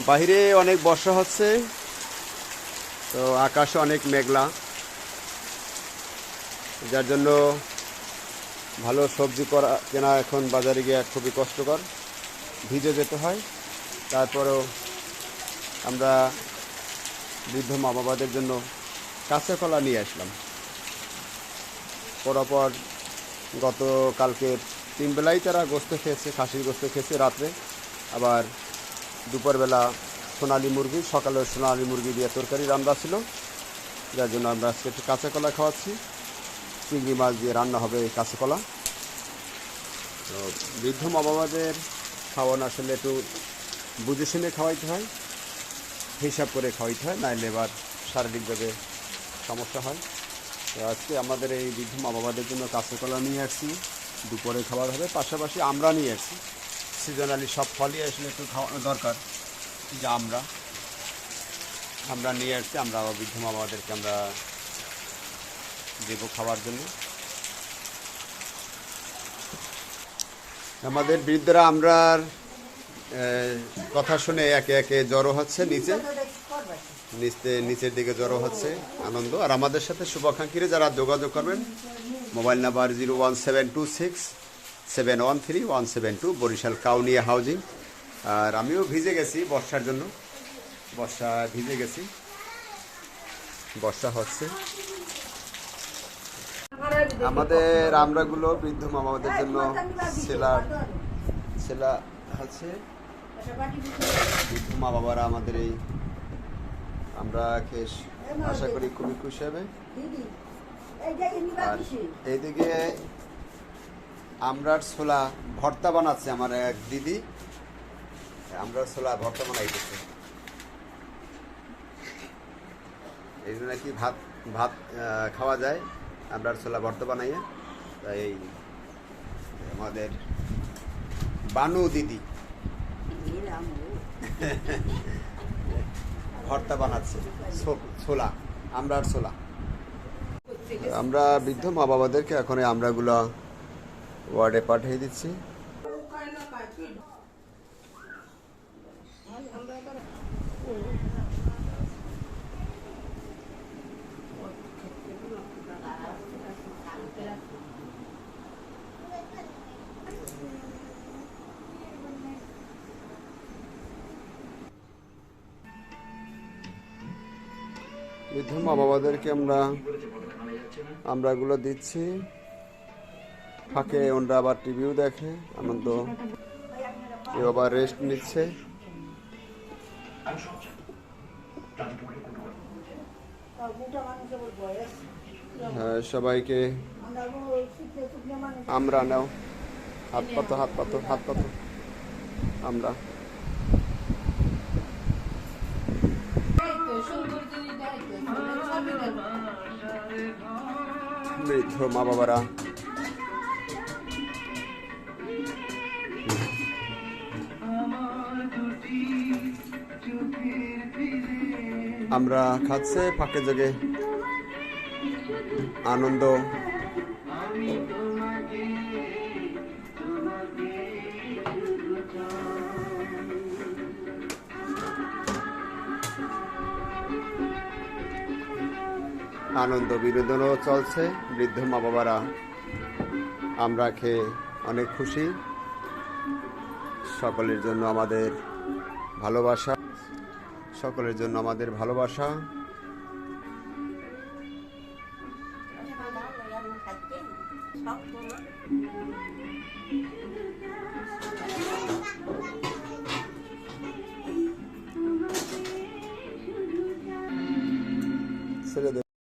বাইরে অনেক বর্ষা হচ্ছে, তো আকাশে অনেক মেঘলা, যার জন্য ভালো সবজি করা কেনা এখন বাজারে গিয়ে খুবই কষ্টকর। ভিজে যেতে হয়, তারপরেও আমরা বৃদ্ধ মা বাবাদের জন্য কাঁচা কলা নিয়ে আসলাম। পরপর গত কালকের তিন বেলাই তারা গোস্ত খেয়েছে, খাসির গোস্ত খেয়েছে রাত্রে, আবার দুপুরবেলা সোনালি মুরগি, সকালে সোনালি মুরগি দিয়ে তরকারি রান্না ছিল। যার জন্য আমরা আজকে একটু কাঁচা কলা খাওয়াচ্ছি। চিংড়ি মাছ দিয়ে রান্না হবে কাঁচা কলা। তো বৃদ্ধ মা বাবাদের খাওয়ানো আসলে একটু বুঝে শুনে খাওয়াইতে হয়, হিসাব করে খাওয়াইতে হয়, নাইলে এবার শারীরিকভাবে সমস্যা হয়। তো আজকে আমাদের এই বৃদ্ধ মা বাবাদের জন্য কাঁচা কলা নিয়ে আসছি। দুপুরে খাবার হবে, পাশাপাশি আমরা নিয়ে আসছি। সিজনালি সব ফলই আসলে একটু খাওয়ানো দরকার। যে আমরা। আমরা নিয়ে আসছি, আমরা বৃদ্ধ বাবাদেরকে আমরা দেবো খাওয়ার জন্য। আমাদের বৃদ্ধরা আমরা কথা শুনে একে একে জড়ো হচ্ছে নিচে। নিচে নিচের দিকে জড়ো হচ্ছে, আনন্দ। আর আমাদের সাথে শুভাকাঙ্ক্ষীরা যারা যোগাযোগ করবেন, mobile number zero one seven two six seven one three one seven two Barishal Kaunia housing. আর আমিও ভিজে গেছি বর্ষার জন্য। বর্ষা ভিজে গেছি। বর্ষা হচ্ছে। আমাদের আমরাগুলো বৃদ্ধ মামাদের জন্য সেলা সেলা আছে। বৃদ্ধ মা বাবারা আমাদের এই আমরা খেয়ে আশা করি খুবই খুশি হবে। আর এইদিকে আমরার ছোলা ভর্তা বানাচ্ছে আমার এক দিদি। আমরার ছোলা ভর্তা বানাইতেছে এই জন্য কি ভাত ভাত খাওয়া যায়? আমরার ছোলা ভর্তা বানাইয়ে। তাই এই আমাদের বানু দিদি। ভর্তা বানাচ্ছে। ছোলা, আমরার ছোলা। আমরা বৃদ্ধ মা বাবাদেরকে এখন এই আমরাগুলো ওয়ার্ডে পাঠিয়ে দিচ্ছি। বৃদ্ধ মা বাবাদেরকে আমরা আমরাগুলো দিচ্ছি। ফাঁকে ওনরা আবার টিভিও দেখে, আনন্দ। কেউ আবার রেস্ট নিচ্ছে। হ্যাঁ সবাইকে আমরা নাও। হাত পাতো হাত পাতো হাত পাতো আমরা। বৃদ্ধ মা বাবারা আমরা খাচ্ছে, ফাঁকে যোগে আনন্দ। আনন্দ বিনোদনও চলছে, বৃদ্ধ মা বাবারা আমরা খেয়ে অনেক খুশি। সকলের জন্য আমাদের ভালোবাসা। সকলের জন্য আমাদের ভালোবাসা। ছেড়ে